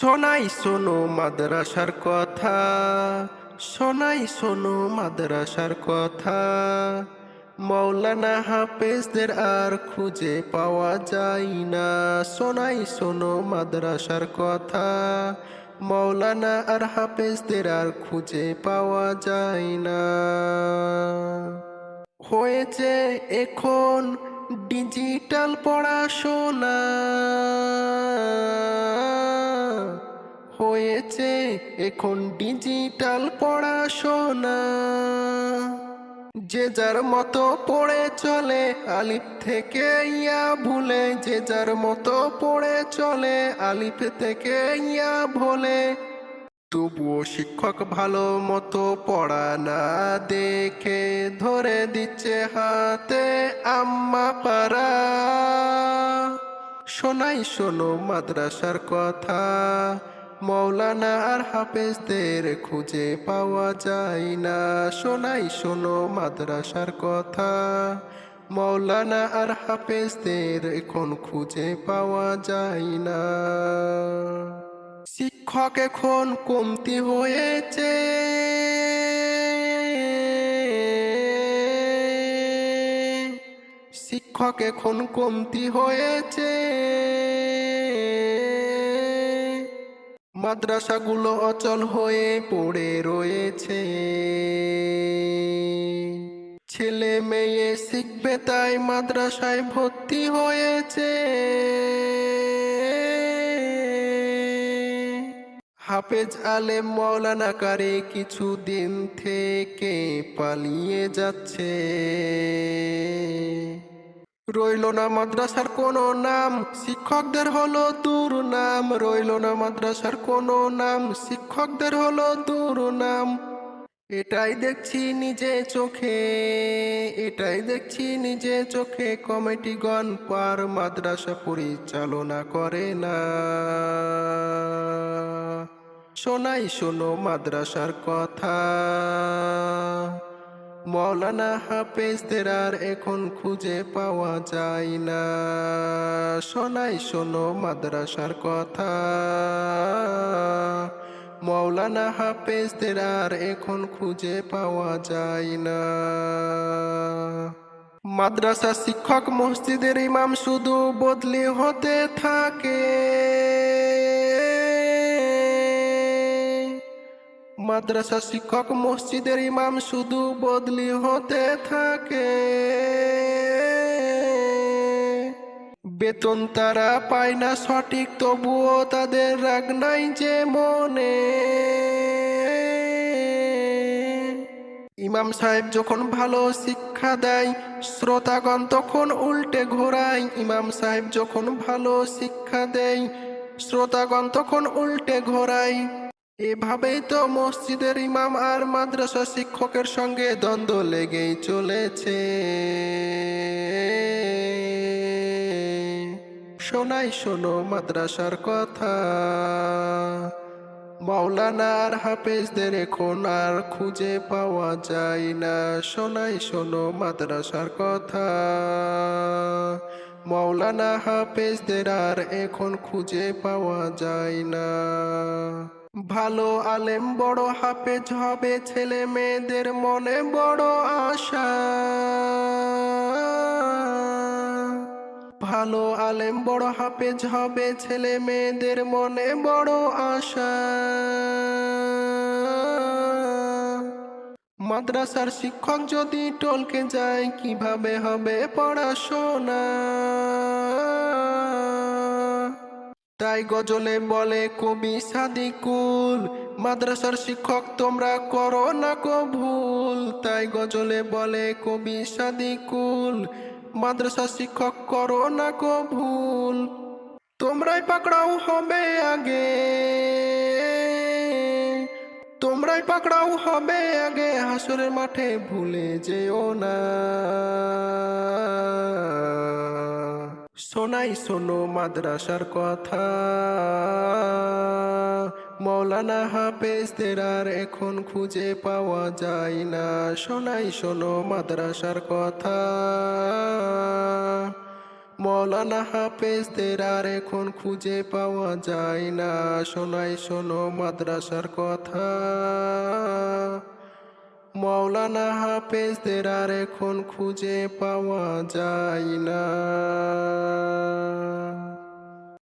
শোনাই শোনো মাদ্রাসার কথা, শোনাই শোনো মাদ্রাসার কথা। মৌলানা হাফেজদের আর খুঁজে পাওয়া যায় না, শোনাই শোনো মাদ্রাসার কথা। মৌলানা আর হাফেজদের আর খুঁজে পাওয়া যায় না। হয়েছে এখন ডিজিটাল পড়াশোনা। হয়েছে। এখন ডিজিটাল পড়াশোনা। যে যার মতো পড়ে চলে, আলিফ থেকে ইয়া ভুলে। যে যার মতো পড়ে চলে, আলিফ থেকে ইয়া ভোলে। তবুও শিক্ষক ভালো মতো পড়া না দেখে ধরে দিচ্ছে হাতে আম্মা পারা শোনাই শোনো মাদ্রাসার কথা। মৌলানা আর হাফেজদের খুঁজে পাওয়া যায় না। শোনাই, শোনো মাদ্রাসার কথা। মৌলানা আর হাফেজদের এখন খুঁজে পাওয়া যায় না। শিক্ষক এখন কমতি হয়েছে। শিক্ষক এখন কমতি হয়েছে। মাদ্রাসাগুলো অচল হয়ে পড়ে রয়েছে। ছেলে মেয়ে শিখবে তাই মাদ্রাসায় ভর্তি হয়েছে। হাফেজ আলেম মৌলানা কারে কিছুদিন থেকে পালিয়ে যাচ্ছে। রইল না মাদ্রাসার কোনো নাম। শিক্ষকদের হলো দূর নাম। রইল না মাদ্রাসার কোনো নাম। শিক্ষকদের হলো দূর নাম। এটাই দেখছি নিজে চোখে, এটাই দেখছি নিজে চোখে। কমিটিগণ পার মাদ্রাসা পরিচালনা করে না। শোনাই, শোনো মাদ্রাসার কথা। মৌলানা হাফেজদের আর এখন খুঁজে পাওয়া যায় না। শোনাই, শোনো মাদ্রাসার কথা। মৌলানা হাফেজদের আর এখন খুঁজে পাওয়া যায় না। মাদ্রাসা শিক্ষক মসজিদের ইমাম শুধু বদলি হতে থাকে। মাদ্রাসা শিক্ষক মসজিদের ইমাম শুধু বদলি হতে থাকে। বেতন তারা পায় না সঠিক, তবুও তাদের রাগ নাই যে মনে। ইমাম সাহেব যখন ভালো শিক্ষা দেয়, শ্রোতাগণ তখন উল্টে ঘোরায়। ইমাম সাহেব যখন ভালো শিক্ষা দেয়, শ্রোতাগণ তখন উল্টে ঘোরায়। এভাবেই তো মসজিদের ইমাম আর মাদ্রাসা শিক্ষকের সঙ্গে দ্বন্দ্ব লেগেই চলেছে। শোনাই, শোনো মাদ্রাসার কথা। মাওলানা আর হাফেজদের এখন আর খুঁজে পাওয়া যায় না। শোনাই, শোনো মাদ্রাসার কথা। মাওলানা হাফেজদের আর এখন খুঁজে পাওয়া যায় না। ভালো আলেম বড় হাফেজ হবে, ছেলে মেয়েদের মনে বড় আশা। ভালো আলেম বড় হাফেজ হবে, ছেলে মেয়েদের মনে বড় আশা। মাদ্রাসার শিক্ষক যদি টলকে যায়, কীভাবে হবে পড়াশোনা? তাই গজলে বলে, কবি সাদিকুল, মাদ্রাসার শিক্ষক, তোমরা করো না কো ভুল। তাই গজলে বলে, কবি সাদিকুল, মাদ্রাসার শিক্ষক, করো না কো ভুল। তোমরাই পাকড়াও হবে আগে। তোমরাই পাকড়াও হবে আগে। হাসরের মাঠে ভুলে যেও না। শোনাই শোনো মাদ্রাসার কথা। মৌলানা হাফেজদের আর এখন খুঁজে পাওয়া যায় না। শোনাই শোনো মাদ্রাসার কথা। মৌলানা হাফেজদের আর এখন খুঁজে পাওয়া যায় না। শোনাই শোনো মাদ্রাসার কথা। মৌলানা হাফেজদের আর এখন খুঁজে পাওয়া যায় না।